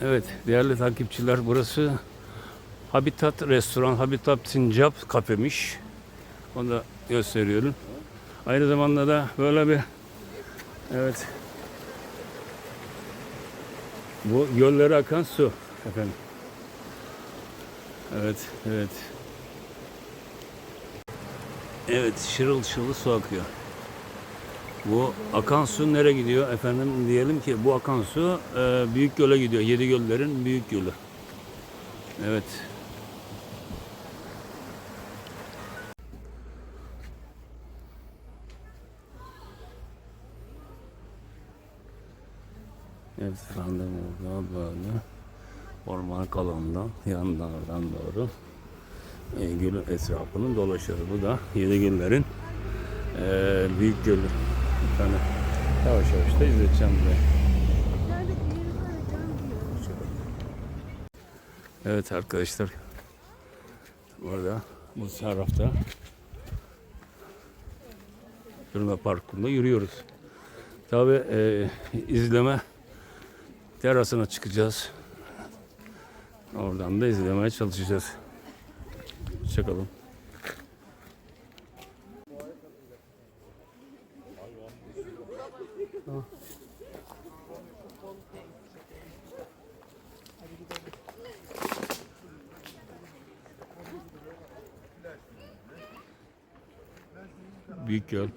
Evet değerli takipçiler burası Habitat Restoran, Habitat Sincap kafemiş. Onu da gösteriyorum. Aynı zamanda da böyle bir evet bu göllere akan su efendim. Evet, evet. Evet, şırıl şırıl su akıyor. Bu akan su nereye gidiyor efendim diyelim ki bu akan su e, büyük göle gidiyor. Yedi göllerin büyük gölü. Evet. Evet efendim burada böyle ormanlık alandan yanlardan doğru e, gölün etrafını dolaşıyoruz. Bu da yedi göllerin e, büyük gölü. Bir tane yavaş yavaş da izleteceğim buraya. Evet arkadaşlar. Burada bu tarafta Yürüme Parkı'nda yürüyoruz. Tabi e, izleme terasına çıkacağız. Oradan da izlemeye çalışacağız. Hoşçakalın. Büyük göl.